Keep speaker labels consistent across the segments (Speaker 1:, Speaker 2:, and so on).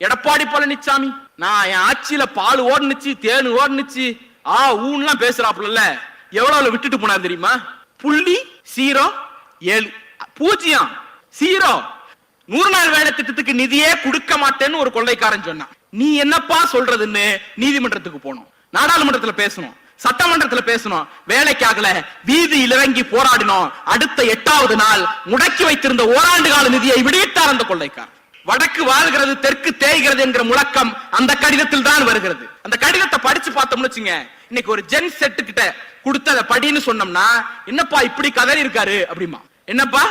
Speaker 1: எடப்பாடி பழனிசாமி நான் என் ஆட்சியில பால் ஓடுனுச்சு தேனு ஓடுனுச்சு. ஆ ஊன்லாம் பேசுறாப்புல எவ்வளவு விட்டுட்டு போனார் தெரியுமா? புள்ளி சீரோ ஏழு. பூஜ்ஜியம். சீரோ. நூறு நாள் வேலை திட்டத்துக்கு நிதியே கொடுக்க மாட்டேன்னு ஒரு கொள்ளைக்காரன் சொன்னான். நீ என்னப்பா சொல்றதுன்னு நீதிமன்றத்துக்கு போனோம் நாடாளுமன்றத்துல பேசணும். சட்டமன்றத்துல பேசணும். வேலைக்காகல வீதி இறங்கி போராடினோம். அடுத்த எட்டாவது நாள் முடக்கி வைத்திருந்த ஓராண்டு கால நிதியை விடுவித்தார் அந்த கொள்ளைக்காரன். வடக்கு வாழ்கிறது தெற்கு தேய்கிறது என்கிற முழக்கம் அந்த கடிதத்தில் தான் வருகிறது. அந்த கடிதத்தை படிச்சு பார்த்தோம்னு வச்சுங்க இன்னைக்கு ஒரு ஜென் செட்டு கிட்ட கொடுத்து அதை படின்னு சொன்னோம்னா என்னப்பா இப்படி கதறி இருக்காரு? அப்படிமா. என்னப்பா?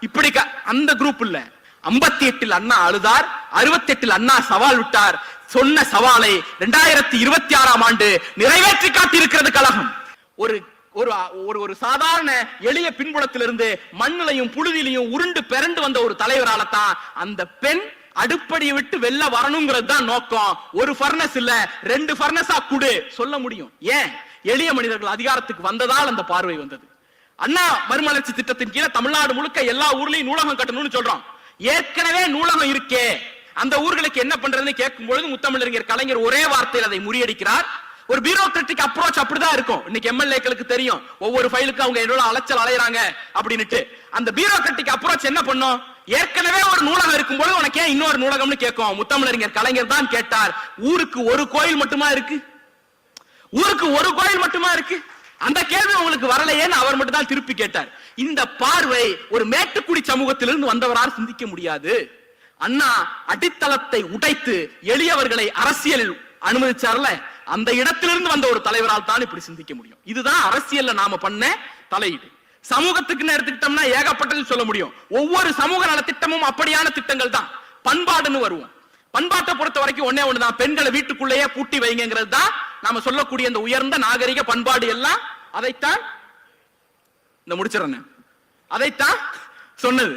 Speaker 1: இப்படி க- அந்த குரூப் இல்ல. ஐம்பத்தி எட்டில் அண்ணா அழுதார் அறுபத்தி எட்டில் அண்ணா சவால் விட்டார். சொன்ன சவாலை இரண்டாயிரத்தி இருபத்தி ஆறாம் ஆண்டு நிறைவேற்றி காட்டியிருக்கிறது கழகம். ஒரு ஒரு ஒரு ஒரு சாதாரண எளிய பின்புலத்திலிருந்து மண்ணிலையும் புழுதியிலையும் உருண்டு பிறண்டு வந்த ஒரு தலைவரால தான் அந்த பெண் அடுப்படியை விட்டு வெளில வரணுங்கிறது தான் நோக்கம். ஒரு ஃபர்னஸ் இல்ல ரெண்டு ஃபர்னஸா குடு. சொல்ல முடியும். ஏன்? எளிய மனிதர்கள் அதிகாரத்துக்கு வந்ததால் அந்த பார்வை வந்தது. அண்ணா மறுமலர்ச்சி திட்டத்தின் கீழே தமிழ்நாடு முழுக்க எல்லா ஊர்லயும் நூலகம் கட்டணும்னு சொல்றோம். ஏற்கனவே நூலகம் இருக்கே. அந்த ஊர்களுக்கு என்ன பண்றதுன்னு கேட்கும் பொழுது முத்தமிழறிஞர் கலைஞர் ஒரே வார்த்தையில் அதை முறியடிக்கிறார். ஒரு பியூரோக்ராட்டிக் அப்ரோச் அப்படிதான் இருக்கும். இன்னைக்கு எம்எல்ஏக்களுக்கு தெரியும். ஒவ்வொரு ஃபைலுக்கும் அவங்க எவ்வளவு அலைச்சல் அலையறாங்க அப்படின்னுட்டு. அந்த பியூரோக்ராட்டிக் அப்ரோச் என்ன பண்ணும்? ஏற்கனவே ஒரு நூலகம் இருக்கும்போது உனக்கு ஏன் இன்னொரு நூலகம்னு கேட்கும்? முத்தமிழறிஞர் கலைஞர் தான் கேட்டார். ஊருக்கு ஒரு கோயில் மட்டுமா இருக்கு? ஊருக்கு ஒரு கோயில் மட்டுமா இருக்கு? அந்த கேள்வி உங்களுக்கு வரலையேன்னு அவர் மட்டும் தான் திருப்பி கேட்டார். இந்த பார்வை ஒரு மேட்டுக்குடி சமூகத்திலிருந்து வந்தவரால் சிந்திக்க முடியாது. அண்ணா அடித்தளத்தை உடைத்து எளியவர்களை அரசியலில் அனுமதிச்சார்ல? அந்த இடத்திலிருந்து வந்த ஒரு தலைவரால் தான் இப்படி சிந்திக்க முடியும். இதுதான் அரசியல்ல நாம பண்ண தலையீடு. சமூகத்துக்குன்னு எடுத்துக்கிட்டோம்னா ஏகப்பட்டது சொல்ல முடியும். ஒவ்வொரு சமூக நல திட்டமும் அப்படியான திட்டங்கள் தான். பண்பாடுன்னு வருவோம். பண்பாட்டை பொறுத்த வரைக்கும் ஒன்னே ஒண்ணுதான். பெண்களை வீட்டுக்குள்ளேயே பூட்டி வைங்கிறது தான் நாம சொல்லக்கூடிய இந்த உயர்ந்த நாகரிக பண்பாடு எல்லாம். அதைத்தான் இந்த முடிச்சிடறேன் அதைத்தான் சொன்னது.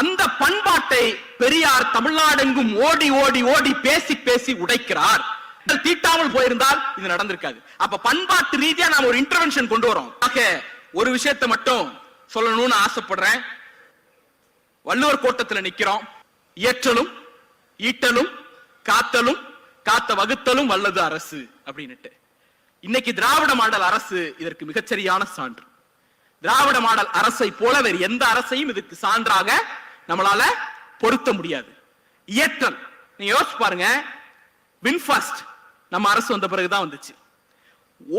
Speaker 1: அந்த பண்பாட்டை பெரியார் தமிழ்நாடெங்கும் ஓடி ஓடி ஓடி பேசி பேசி உடைக்கிறார். தீட்டாமல் போயிருந்தால் இது நடந்திருக்காது. அப்ப பண்பாட்டு ரீதியா நாம ஒரு இன்டர்வென்ஷன் கொண்டு வரோம். ஆக ஒரு விஷயத்தை மட்டும் சொல்லணும்னு ஆசைப்படுறேன். வள்ளுவர் கோட்டத்துல நிக்கிறோம். இயற்றலும் ஈட்டலும் காத்தலும் காத்த வகுத்தலும் வல்லது அரசு அப்படின்னுட்டு. இன்னைக்கு திராவிட மாடல் அரசு இதற்கு மிகச்சரியான சான்று. திராவிட மாடல் அரசை போல வேறு எந்த அரசையும் இதுக்கு சான்றாக நம்மளால பொருத்த முடியாது. இயற்றல் நீங்க யோசிச்சு பாருங்க. வின்ஃபாஸ்ட் நம்ம அரசு வந்த பிறகுதான் வந்துச்சு.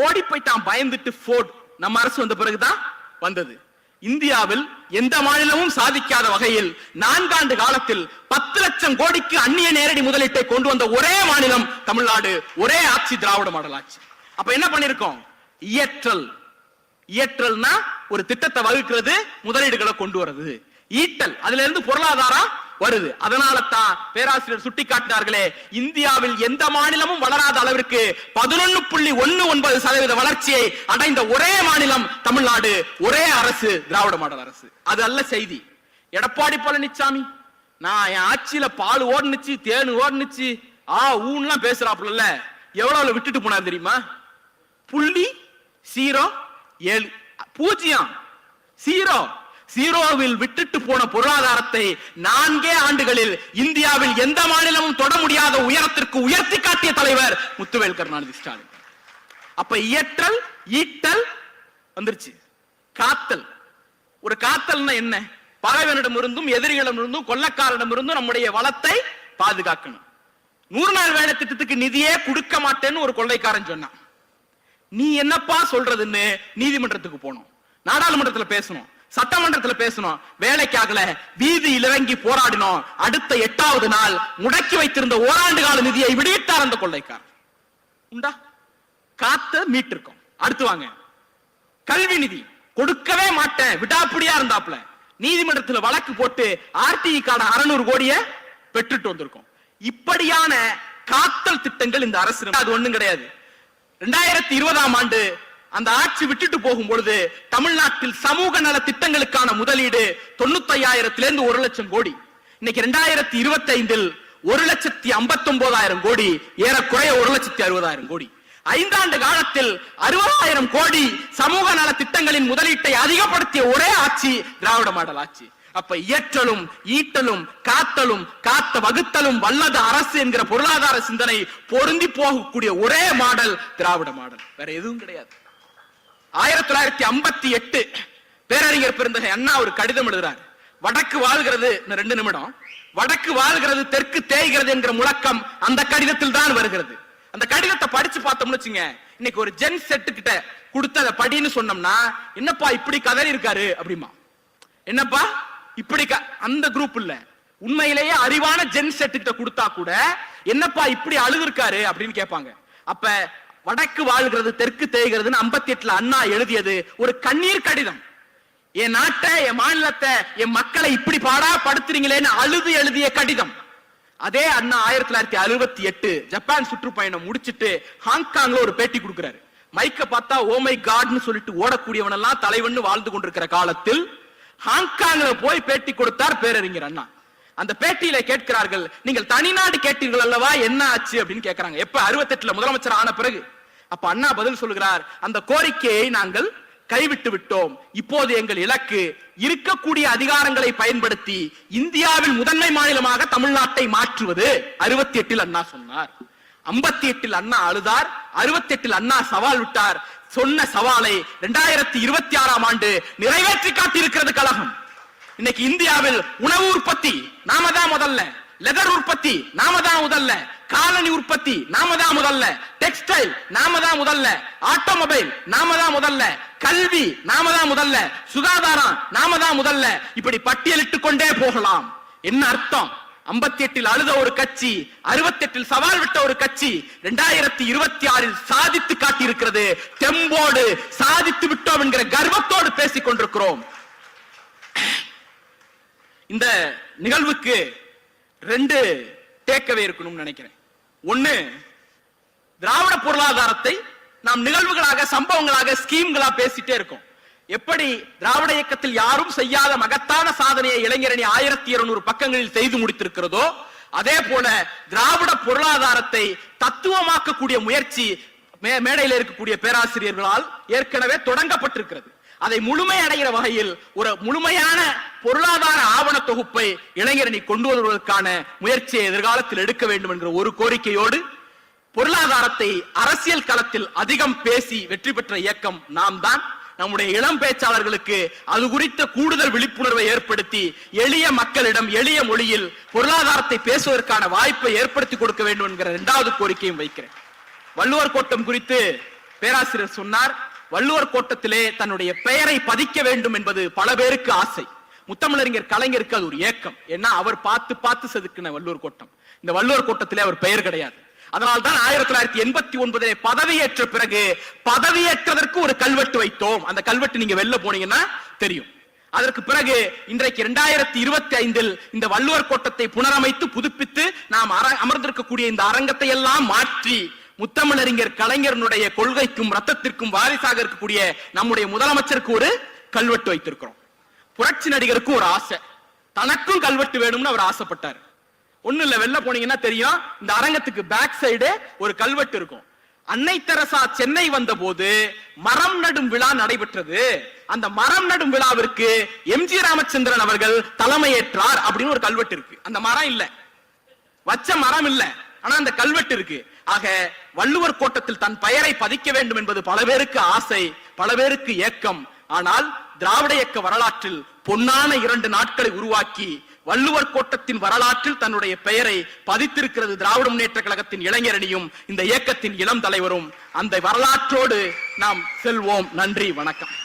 Speaker 1: ஓடி போயிட்டான் பயந்துட்டு போர்ட் நம்ம அரசு வந்த பிறகுதான் வந்தது. இந்தியாவில் எந்த மாநிலமும் சாதிக்காத வகையில் நான்காண்டு காலத்தில் பத்து லட்சம் கோடிக்கு அந்நிய நேரடி முதலீட்டை கொண்டு வந்த ஒரே மாநிலம் தமிழ்நாடு ஒரே ஆட்சி திராவிட மாடல் ஆட்சி. அப்ப என்ன பண்ணிருக்கோம்? இயற்றல். இயற்றல்னா ஒரு திட்டத்தை வகுக்கிறது முதலீடுகளை கொண்டு வர்றது. ஈட்டல். அதுல இருந்து பொருளாதாரம் வருது. அதனால தான் பேராசிரியர் சுட்டிக்காட்டினார்களே இந்தியாவில் எந்த மாநிலமும் வளராத அளவிற்கு பதினொன்னு புள்ளி ஒன்னு ஒன்பது சதவீத வளர்ச்சியை அடைந்த ஒரே மாநிலம் தமிழ்நாடு ஒரே அரசு திராவிட மாடல் அரசு. அது அல்ல செய்தி. எடப்பாடி பழனிசாமி நான் என் ஆட்சியில பால் ஓடுனுச்சு தேனு ஓடுனுச்சு ஆ ஊன்லாம் பேசுறாப்புல எவ்வளவு விட்டுட்டு போனார் தெரியுமா? புள்ளி சீரோ ஏழு பூஜ்ஜியம் சீரோ. சீரோவில் விட்டுட்டு போன பொருளாதாரத்தை நான்கே ஆண்டுகளில் இந்தியாவில் எந்த மாநிலமும் தொட முடியாத உயரத்திற்கு உயர்த்தி காட்டிய தலைவர் முத்துவேல் கருணாநிதி ஸ்டாலின். அப்ப இயற்றல் ஈட்டல் வந்துருச்சு. காத்தல். ஒரு காத்தல்னா என்ன? பகைவனிடமிருந்தும் எதிரிகளிடமிருந்தும் கொள்ளக்காரனிடமிருந்தும் நம்முடைய வளத்தை பாதுகாக்கணும். நூறு நாள் வேலை திட்டத்துக்கு நிதியே கொடுக்க மாட்டேன்னு ஒரு கொள்ளைக்காரன் சொன்னான். நீ என்னப்பா சொல்றதுன்னு நீதிமன்றத்துக்கு போனோம் நாடாளுமன்றத்துல பேசணும். சட்டமன்றத்தில் பேசணும். வேலைக்காகல வீதியில் இறங்கி போராடினோம். அடுத்த எட்டாவது நாள் முடக்கி வைத்திருந்த ஓராண்டு கால நிதியை விடுவித்தார் அந்த கொள்ளைக்கார் உண்டா காத்த மீட்டிருக்கோம். அடுத்து வாங்க. கல்வி நிதி. கொடுக்கவே மாட்டேன். விடாப்பிடியா இருந்தாப்ல நீதிமன்றத்துல வழக்கு போட்டு ஆர்டிஇ கார்டு அறுநூறு கோடிய பெற்றுட்டு வந்திருக்கோம். இப்படியான காத்தல் திட்டங்கள் இந்த அரசு அது ஒண்ணும் கிடையாது. ரெண்டாயிரத்தி இருபதாம் ஆண்டு அந்த ஆட்சி விட்டுட்டு போகும் பொழுது தமிழ்நாட்டில் சமூக நல திட்டங்களுக்கான முதலீடு தொண்ணூத்தையாயிரத்திலிருந்து ஒரு லட்சம் கோடி. இன்னைக்கு ரெண்டாயிரத்தி இருபத்தி ஐந்தில் ஒரு லட்சத்தி ஐம்பத்தி ஒன்பதாயிரம் கோடி ஏறக்குறைய ஒரு லட்சத்தி அறுபதாயிரம் கோடி. ஐந்தாண்டு காலத்தில் அறுபதாயிரம் கோடி சமூக நல திட்டங்களின் முதலீட்டை அதிகப்படுத்திய ஒரே ஆட்சி திராவிட மாடல் ஆட்சி. அப்ப இயற்றலும் ஈட்டலும் காத்தலும் காத்த வகுத்தலும் வல்லது அரசு என்கிற பொருளாதார சிந்தனை பொருந்தி போகக்கூடிய ஒரே மாடல் திராவிட மாடல். வேற எதுவும் கிடையாது. ஆயிரத்தி தொள்ளாயிரத்தி ஐம்பத்தி எட்டு பேரறிஞர் பெருந்தகை அண்ணா ஒரு கடிதம் எழுதுறாரு. வடக்கு வாழ்கிறது ரெண்டு நிமிடம். வடக்கு வாழ்கிறது தெற்கு தேய்கிறது என்கிற முழக்கம் அந்த கடிதத்தில் தான் வருகிறது. அந்த கடிதத்தை படிச்சு பார்த்தோம்னு வச்சுங்க இன்னைக்கு ஒரு ஜென் செட்டு கிட்ட கொடுத்து அதை படின்னு சொன்னோம்னா என்னப்பா இப்படி கதறி இருக்காரு? அப்படிமா. என்னப்பா? இப்படி க- அந்த குரூப் இல்ல. உண்மையிலேயே அறிவான ஜென் செட்டு கிட்ட கொடுத்தா கூட என்னப்பா இப்படி அழுதுருக்காரு அப்படின்னு கேட்பாங்க. அப்ப வடக்கு வாழ்கிறது தெற்கு தேய்கிறதுன்னு 58 எட்டுல அண்ணா எழுதியது ஒரு கண்ணீர் கடிதம். என் நாட்டை என் மாநிலத்தை என் மக்களை இப்படி பாடா படுத்துறீங்களேன்னு அழுது எழுதிய கடிதம். அதே அண்ணா ஆயிரத்தி தொள்ளாயிரத்தி அறுபத்தி எட்டு ஜப்பான் சுற்றுப்பயணம் முடிச்சிட்டு ஹாங்காங்ல ஒரு பேட்டி கொடுக்கிறாரு. மைக்க பார்த்தா ஓமை காட்னு சொல்லிட்டு ஓடக்கூடியவன் எல்லாம் தலைவன் வாழ்ந்து கொண்டிருக்கிற காலத்தில் ஹாங்காங்ல போய் பேட்டி கொடுத்தார் பேரறிஞர் அண்ணா. அந்த பேட்டியில கேட்கிறார்கள் நீங்கள் தனிநாடு கேட்டீர்கள் அல்லவா? என்ன ஆச்சு? அப்படின்னு கேட்கறாங்க எப்ப? 68 முதலமைச்சர் ஆன பிறகு. அப்ப அண்ணா பதில் சொல்கிறார் அந்த கோரிக்கையை நாங்கள் கைவிட்டு விட்டோம். இப்போது எங்கள் இலக்கு இருக்கக்கூடிய அதிகாரங்களை பயன்படுத்தி இந்தியாவில் முதன்மை மாநிலமாக தமிழ்நாட்டை மாற்றுவது. அறுபத்தி எட்டில் அண்ணா சொன்னார். ஐம்பத்தி எட்டில் அண்ணா அழுதார். அறுபத்தி எட்டில் அண்ணா சவால் விட்டார். சொன்ன சவாலை இரண்டாயிரத்தி இருபத்தி ஆறாம் ஆண்டு நிறைவேற்றி காட்டியிருக்கிறது கழகம். இன்னைக்கு இந்தியாவில் உணவு உற்பத்தி நாம தான் முதல்ல. லெதர் உற்பத்தி நாம தான் முதல்ல. காலனி உற்பத்தி நாம தான் முதல்ல. டெக்ஸ்டைல் நாம தான் முதல்ல. ஆட்டோமொபைல் நாம தான் முதல்ல. கல்வி நாம தான் முதல்ல. சுகாதாரம் நாம தான் முதல்ல. இப்படி பட்டியலிட்டு கொண்டே போகலாம். என்ன அர்த்தம்? 58 எட்டில் அழுத ஒரு கட்சி 68 எட்டில் சவால் விட்ட ஒரு கட்சி இரண்டாயிரத்தி இருபத்தி ஆறில் சாதித்து காட்டியிருக்கிறது தெம்போடு சாதித்து விட்டோம் என்கிற கர்வத்தோடு பேசிக் கொண்டிருக்கிறோம். இந்த நிகழ்வுக்கு ரெண்டு டேக்கவே இருக்கணும்னு நினைக்கிறேன். ஒண்ணு திராவிட பொருளாதாரத்தை நாம் நிகழ்வுகளாக சம்பவங்களாக ஸ்கீம்களா பேசிட்டே இருக்கோம். எப்படி திராவிட இயக்கத்தில் யாரும் செய்யாத மகத்தான சாதனையை இளைஞரணி ஆயிரத்தி இருநூறு பக்கங்களில் செய்து முடித்திருக்கிறதோ அதே போல திராவிட பொருளாதாரத்தை தத்துவமாக்கக்கூடிய முயற்சி மே- மேடையில் இருக்கக்கூடிய பேராசிரியர்களால் ஏற்கனவே தொடங்கப்பட்டிருக்கிறது. அதை முழுமை அடைகிற வகையில் ஒரு முழுமையான பொருளாதார ஆவண தொகுப்பை இளைஞரணி கொண்டு வருவதற்கான முயற்சியை எதிர்காலத்தில் எடுக்க வேண்டும் என்கிற ஒரு கோரிக்கையோடு பொருளாதாரத்தை அரசியல் களத்தில் அதிகம் பேசி வெற்றி பெற்ற இயக்கம் நாம் தான் நம்முடைய இளம் பேச்சாளர்களுக்கு அது குறித்த கூடுதல் விழிப்புணர்வை ஏற்படுத்தி எளிய மக்களிடம் எளிய மொழியில் பொருளாதாரத்தை பேசுவதற்கான வாய்ப்பை ஏற்படுத்தி கொடுக்க வேண்டும் என்கிற இரண்டாவது கோரிக்கையும் வைக்கிறேன். வள்ளுவர் கோட்டம் குறித்து பேராசிரியர் சொன்னார் வள்ளுவர் கோட்டத்திலே தன்னுடைய பெயரை பதிக்க வேண்டும் என்பது பல பேருக்கு ஆசை. முத்தமிழறிஞர் கலைஞருக்கு அது ஒரு ஏக்கம். ஏன்னா அவர் பார்த்து பார்த்து செதுக்கின வள்ளுவர் கோட்டம். இந்த வள்ளுவர் கோட்டத்திலே அவர் பெயர் கிடையாது. அதனால் தான் ஆயிரத்தி தொள்ளாயிரத்தி எண்பத்தி ஒன்பதிலே பதவியேற்ற பிறகு பதவியேற்றதற்கு ஒரு கல்வெட்டு வைத்தோம். அந்த கல்வெட்டு நீங்க வெளில போனீங்கன்னா தெரியும். அதற்கு பிறகு இன்றைக்கு இரண்டாயிரத்தி இருபத்தி ஐந்தில் இந்த வள்ளுவர் கோட்டத்தை புனரமைத்து புதுப்பித்து நாம் அமர்ந்திருக்கக்கூடிய இந்த அரங்கத்தை எல்லாம் மாற்றி முத்தமிழறிஞர் கலைஞரனுடைய கொள்கைக்கும் ரத்தத்திற்கும் வாரிசாக இருக்கக்கூடிய நம்முடைய முதலமைச்சருக்கு ஒரு கல்வெட்டு வைத்திருக்கிறோம். புரட்சி நடிகருக்கும் ஒரு ஆசை. தனக்கும் கல்வெட்டு வேணும்னு அவர் ஆசைப்பட்டார். ஒண்ணு இல்ல வெளில போனீங்கன்னா தெரியும் இந்த அரங்கத்துக்கு பேக் சைடு ஒரு கல்வெட்டு இருக்கும். அன்னை தெரசா சென்னை வந்த போது மரம் நடும் விழா நடைபெற்றது. அந்த மரம் நடும் விழாவிற்கு எம் ஜி ராமச்சந்திரன் அவர்கள் தலைமையேற்றார் அப்படின்னு ஒரு கல்வெட்டு இருக்கு. அந்த மரம் இல்ல. வச்ச மரம் இல்ல. ஆனா அந்த கல்வெட்டு இருக்கு. ஆக வள்ளுவர் கோட்டத்தில் தன் பெயரை பதிக்க வேண்டும் என்பது பல பேருக்கு ஆசை பல பேருக்கு ஏக்கம். ஆனால் திராவிட இயக்க வரலாற்றில் பொன்னான இரண்டு நாட்களை உருவாக்கி வள்ளுவர் கோட்டத்தின் வரலாற்றில் தன்னுடைய பெயரை பதித்திருக்கிறது திராவிட முன்னேற்ற கழகத்தின் இளைஞரணியும் இந்த இயக்கத்தின் இளம் தலைவரும். அந்த வரலாற்றோடு நாம் செல்வோம். நன்றி வணக்கம்.